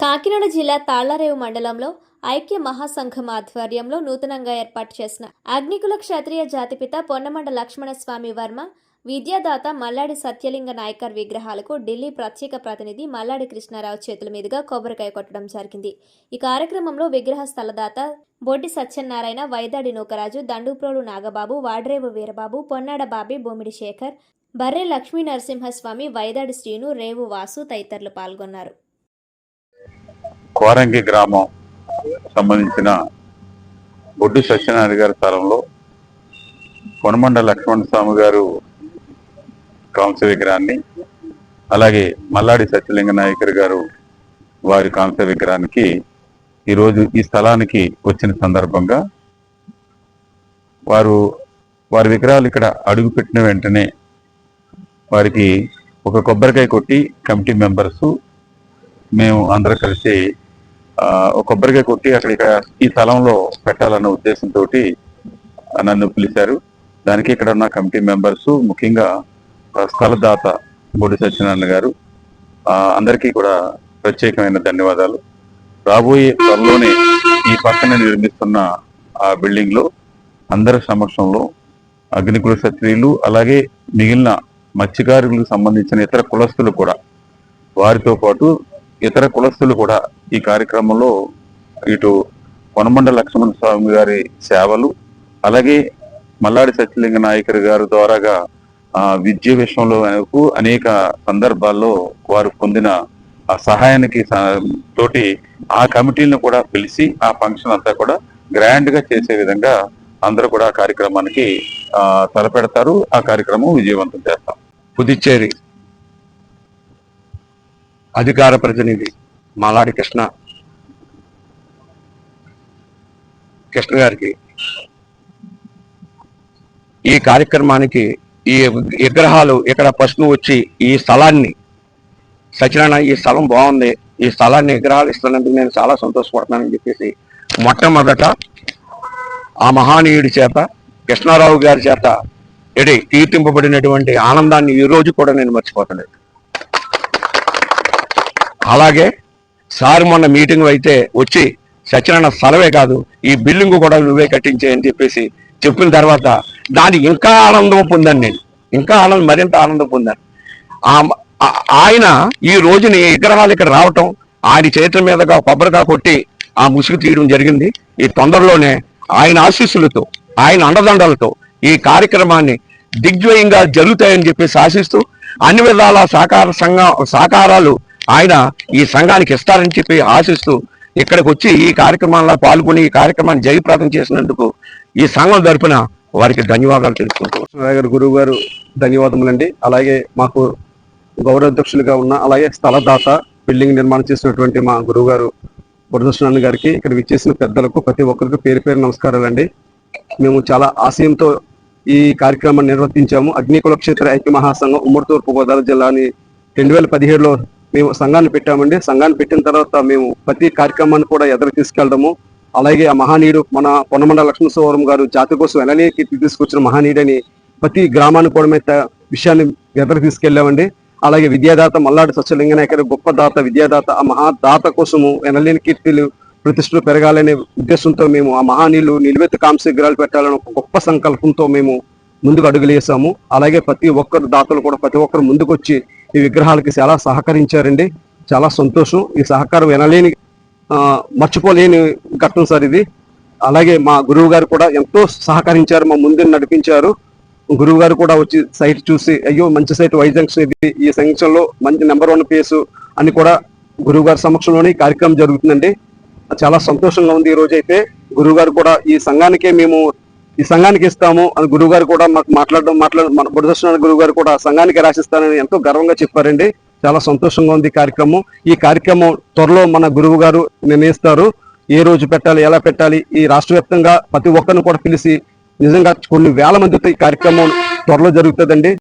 కాకినాడ జిల్లా తాళ్ళరేవు మండలంలో ఐక్య మహాసంఘం ఆధ్వర్యంలో నూతనంగా ఏర్పాటు చేసిన అగ్నికుల క్షత్రియ జాతిపిత పొన్నమండ లక్ష్మణ స్వామి వర్మ విద్యాదాత మల్లాడి సత్యలింగ నాయకర్ విగ్రహాలకు ఢిల్లీ ప్రత్యేక ప్రతినిధి మల్లాడి కృష్ణారావు చేతుల మీదుగా కొబ్బరికాయ కొట్టడం జరిగింది. ఈ కార్యక్రమంలో విగ్రహ స్థలదాత బొడ్డి సత్యనారాయణ వైదాడి నూకరాజు దండుప్రోడు నాగబాబు వాడ్రేవు వీరబాబు పొన్నాడ బాబి బొమ్మిడి శేఖర్ బర్రె లక్ష్మీ నరసింహస్వామి వైదాడి శ్రీను రేవు వాసు తదితరులు పాల్గొన్నారు. కోరంగి గ్రామం సంబంధించిన బొడ్డు సత్యనారాయణ గారి స్థలంలో కొనమండ లక్ష్మణ స్వామి గారు కాంస్య విగ్రహాన్ని అలాగే మల్లాడి సత్యలింగ నాయకర్ గారు వారి కాంస్య విగ్రహానికి ఈరోజు ఈ స్థలానికి వచ్చిన సందర్భంగా వారు వారి విగ్రహాలు ఇక్కడ అడుగు పెట్టిన వెంటనే వారికి ఒక కొబ్బరికాయ కొట్టి కమిటీ మెంబర్స్ మేము అందరం కలిసి కొబ్బరికాయ కొట్టి అక్కడ ఇక్కడ ఈ స్థలంలో పెట్టాలన్న ఉద్దేశంతో నన్ను పిలిచారు. దానికి ఇక్కడ ఉన్న కమిటీ మెంబర్స్ ముఖ్యంగా స్థలదాత బొడి సత్యనారాయణ గారు అందరికీ కూడా ప్రత్యేకమైన ధన్యవాదాలు. రాబోయే త్వరలోనే ఈ పక్కన నిర్మిస్తున్న ఆ బిల్డింగ్లో అందరి సమక్షంలో అగ్నికుల క్షత్రియులు అలాగే మిగిలిన మత్స్యకారులకు సంబంధించిన ఇతర కులస్తులు కూడా వారితో పాటు ఇతర కులస్తులు కూడా ఈ కార్యక్రమంలో ఇటు కొనమండ లక్ష్మణ స్వామి గారి సేవలు అలాగే మల్లాడి సత్యలింగ నాయకర్ గారి ద్వారాగా విద్య విషయంలో అనేక సందర్భాల్లో వారు పొందిన ఆ సహాయానికి తోటి ఆ కమిటీలను కూడా పిలిచి ఆ ఫంక్షన్ అంతా కూడా గ్రాండ్గా చేసే విధంగా అందరూ కూడా ఆ కార్యక్రమానికి తలపెడతారు. ఆ కార్యక్రమం విజయవంతం చేస్తాం. పుదుచ్చేరి. అధికార ప్రతినిధి మాలాడి కృష్ణ. కృష్ణ గారికి ఈ కార్యక్రమానికి ఈ విగ్రహాలు ఇక్కడ ప్రశ్న వచ్చి ఈ స్థలాన్ని సత్యనారాయణ ఈ స్థలం బాగుంది. ఈ స్థలాన్ని విగ్రహాలు ఇస్తున్నందుకు నేను చాలా సంతోషపడుతున్నానని చెప్పేసి మొట్టమొదట ఆ మహానీయుడి చేత కృష్ణారావు గారి చేత ఎడి కీర్తింపబడినటువంటి ఆనందాన్ని ఈ రోజు కూడా నేను మర్చిపోతలేదు. అలాగే సార్ మొన్న మీటింగ్ అయితే వచ్చి సత్యనారాయణ స్థలమే కాదు ఈ బిల్డింగ్ కూడా నువ్వే కట్టించే అని చెప్పేసి చెప్పిన తర్వాత దాన్ని ఇంకా ఆనందం పొందాను నేను. ఇంకా ఆనందం మరింత ఆనందం పొందాను. ఆయన ఈ రోజుని విగ్రహాలు ఇక్కడ రావటం ఆయన చేతుల మీదగా కొబ్బరిగా కొట్టి ఆ ముసుగు తీయడం జరిగింది. ఈ తొందరలోనే ఆయన ఆశీస్సులతో ఆయన అండదండలతో ఈ కార్యక్రమాన్ని దిగ్విజయంగా జరుగుతాయని చెప్పేసి ఆశిస్తూ అన్ని విధాల సహకార సంఘ సహకారాలు ఆయన ఈ సంఘానికి ఇస్తారని చెప్పి ఆశిస్తూ ఇక్కడికి వచ్చి ఈ కార్యక్రమాల్లో పాల్గొని ఈ కార్యక్రమాన్ని జయప్రదం చేసినందుకు ఈ సంఘం తరపున వారికి ధన్యవాదాలు తెలుసుకుంటూ గురువు గారు ధన్యవాదములండి. అలాగే మాకు గౌరవాధ్యక్షులుగా ఉన్న అలాగే స్థలదాత బిల్డింగ్ నిర్మాణం చేసినటువంటి మా గురువు గారు బురదృష్ణాన్ని గారికి ఇక్కడ విచ్చేసిన పెద్దలకు ప్రతి ఒక్కరికి పేరు పేరు నమస్కారాలండి. మేము చాలా ఆశయంతో ఈ కార్యక్రమాన్ని నిర్వర్తించాము. అగ్నికుల క్షేత్ర ఐక్య మహాసంఘం ఉమ్మడి తూర్పు గోదావరి జిల్లాని రెండు వేల పదిహేడులో మేము సంఘాన్ని పెట్టామండి. సంఘాన్ని పెట్టిన తర్వాత మేము ప్రతి కార్యక్రమాన్ని కూడా ఎదురు తీసుకెళ్ళడము. అలాగే ఆ మహానీయుడు మన పొన్నమండ లక్ష్మణస్వరం గారు జాతి కోసం ఎలానే తీసుకొచ్చిన మహానీయుడని ప్రతి గ్రామానికి కూడా మేము విషయాన్ని ఎదురు తీసుకెళ్ళామండి. అలాగే విద్యాదాత మల్లాడు సత్యలింగనాయకరి గొప్ప దాత విద్యాదాత ఆ మహాదాత కోసము ఎనలేని కీర్తిలు ప్రతిష్టలు పెరగాలనే ఉద్దేశంతో మేము ఆ మహానీయులు నిలువెత్తు కాంస్య పెట్టాలని ఒక గొప్ప సంకల్పంతో మేము ముందుకు అడుగులేసాము అలాగే ప్రతి ఒక్కరు దాతలు కూడా ప్రతి ఒక్కరు ముందుకొచ్చి ఈ విగ్రహాలకి చాలా సహకరించారండి. చాలా సంతోషం. ఈ సహకారం వినలేని మర్చిపోలేని ఘట్టం సార్ ఇది. అలాగే మా గురువు గారు కూడా ఎంతో సహకరించారు మా ముందు నడిపించారు. గురువు గారు కూడా వచ్చి సైట్ చూసి అయ్యో మంచి సైట్ వై ఇది. ఈ సంక్షన్లో మంచి నెంబర్ వన్ ప్లేసు అని కూడా గురువు గారి సమక్షంలోనే కార్యక్రమం జరుగుతుందండి. చాలా సంతోషంగా ఉంది ఈ రోజు అయితే గురువు గారు కూడా ఈ సంఘానికే మేము ఈ సంఘానికి ఇస్తాము అని గురువు గారు కూడా మాకు మాట్లాడడం మాట్లాడ మన బుడదర్శన గురువు గారు కూడా సంఘానికి రాసిస్తానని ఎంతో గర్వంగా చెప్పారండి. చాలా సంతోషంగా ఉంది కార్యక్రమం. ఈ కార్యక్రమం త్వరలో మన గురువు గారు నిర్ణయిస్తారు. ఏ రోజు పెట్టాలి ఎలా పెట్టాలి ఈ రాష్ట్ర వ్యాప్తంగా ప్రతి ఒక్కరిని కూడా పిలిచి నిజంగా కొన్ని వేల మందితో ఈ కార్యక్రమం త్వరలో జరుగుతుందండి.